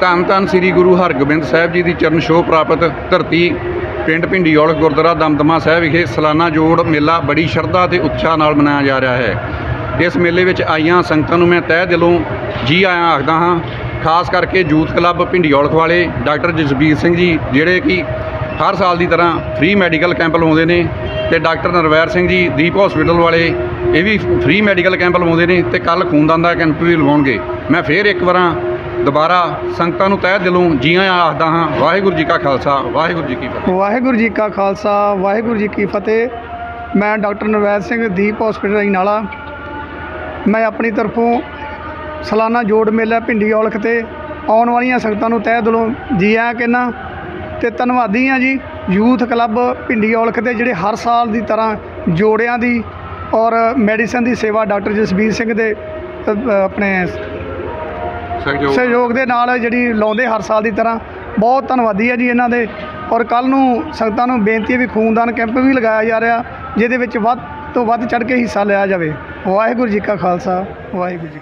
ਧੰਨ ਧੰਨ ਸ੍ਰੀ ਗੁਰੂ ਹਰਗੋਬਿੰਦ ਸਾਹਿਬ ਜੀ ਦੀ ਚਰਨ ਛੋਹ ਪ੍ਰਾਪਤ ਧਰਤੀ, ਪਿੰਡ ਭਿੰਡੀੌਲ ਗੁਰਦੁਆਰਾ ਦਮਦਮਾ ਸਾਹਿਬ ਵਿਖੇ ਸਾਲਾਨਾ ਜੋੜ ਮੇਲਾ ਬੜੀ ਸ਼ਰਧਾ ਤੇ ਉਤਸ਼ਾਹ ਨਾਲ ਮਨਾਇਆ ਜਾ ਰਿਹਾ ਹੈ। ਇਸ ਮੇਲੇ ਵਿੱਚ ਆਈਆਂ ਸੰਗਤਾਂ ਨੂੰ ਮੈਂ ਤਹਿ ਦਿਲੋਂ ਜੀ ਆਇਆਂ ਆਖਦਾ ਹਾਂ, ਖਾਸ ਕਰਕੇ ਯੂਥ ਕਲੱਬ ਭਿੰਡੀੌਲ ਵਾਲੇ ਡਾਕਟਰ ਜਸਬੀਰ ਸਿੰਘ ਜੀ, ਜਿਹੜੇ ਕਿ ਹਰ ਸਾਲ ਦੀ ਤਰ੍ਹਾਂ ਫ੍ਰੀ ਮੈਡੀਕਲ ਕੈਂਪ ਲਵਾਉਂਦੇ ਨੇ ਤੇ ਡਾਕਟਰ ਨਰਵੈਰ ਸਿੰਘ ਜੀ, ਦੀਪ ਹਸਪੀਟਲ ਵਾਲੇ, ਇਹ ਵੀ ਫ੍ਰੀ ਮੈਡੀਕਲ ਕੈਂਪ ਲਵਾਉਂਦੇ ਨੇ ਤੇ ਕੱਲ ਖੂਨਦਾਨ ਦਾ ਕੈਂਪ ਵੀ ਲਵਾਉਣਗੇ। ਮੈਂ ਫੇਰ ਇੱਕ ਵਾਰਾਂ ਦੁਬਾਰਾ ਸੰਗਤਾਂ ਨੂੰ ਤਹਿ ਦਿਲੋਂ ਜੀ ਆਇਆਂ ਆਖਦਾ ਹਾਂ, ਵਾਹਿਗੁਰੂ ਜੀ ਕਾ ਖਾਲਸਾ, ਵਾਹਿਗੁਰੂ ਜੀ ਕੀ ਫਤਿਹ। ਵਾਹਿਗੁਰੂ ਜੀ ਕਾ ਖਾਲਸਾ, ਵਾਹਿਗੁਰੂ ਜੀ ਕੀ ਫਤਿਹ। ਮੈਂ ਡਾਕਟਰ ਨਵੈਦ ਸਿੰਘ, ਦੀਪ ਹਸਪੀਟਲ ਅਜਨਾਲਾ ਮੈਂ ਆਪਣੀ ਤਰਫੋਂ ਸਾਲਾਨਾ ਜੋੜ ਮੇਲਾ ਭਿੰਡੀ ਔਲਖ ਤੇ ਆਉਣ ਵਾਲੀਆਂ ਸੰਗਤਾਂ ਨੂੰ ਤਹਿ ਦਿਲੋਂ ਜੀ ਆਇਆਂ ਕਹਿੰਦਾ ਤੇ ਧੰਨਵਾਦੀ ਆ ਜੀ, ਯੂਥ ਕਲੱਬ ਭਿੰਡੀ ਔਲਖ ਦੇ ਜਿਹੜੇ ਹਰ ਸਾਲ ਦੀ ਤਰ੍ਹਾਂ ਜੋੜਿਆਂ ਦੀ ਔਰ ਮੈਡੀਸਨ ਦੀ ਸੇਵਾ ਡਾਕਟਰ ਜਸਬੀਰ ਸਿੰਘ ਦੇ ਆਪਣੇ ਸਹਿਯੋਗ। ਸਹਿਯੋਗ ਦੇ ਨਾਲ ਜਿਹੜੀ ਲਾਉਂਦੇ ਹਰ ਸਾਲ ਦੀ ਤਰ੍ਹਾਂ। ਬਹੁਤ ਧੰਨਵਾਦੀ ਹੈ ਜੀ ਇਹਨਾਂ ਦੇ। ਔਰ ਕੱਲ ਨੂੰ ਸੰਗਤਾਂ ਨੂੰ ਬੇਨਤੀ ਹੈ ਵੀ ਖੂਨਦਾਨ ਕੈਂਪ ਵੀ ਲਗਾਇਆ ਜਾ ਰਿਹਾ, ਜਿਹਦੇ ਵਿੱਚ ਵੱਧ ਤੋਂ ਵੱਧ ਚੜ੍ਹ ਕੇ ਹਿੱਸਾ ਲਿਆ ਜਾਵੇ। ਵਾਹਿਗੁਰੂ ਜੀ ਕਾ ਖਾਲਸਾ, ਵਾਹਿਗੁਰੂ ਜੀ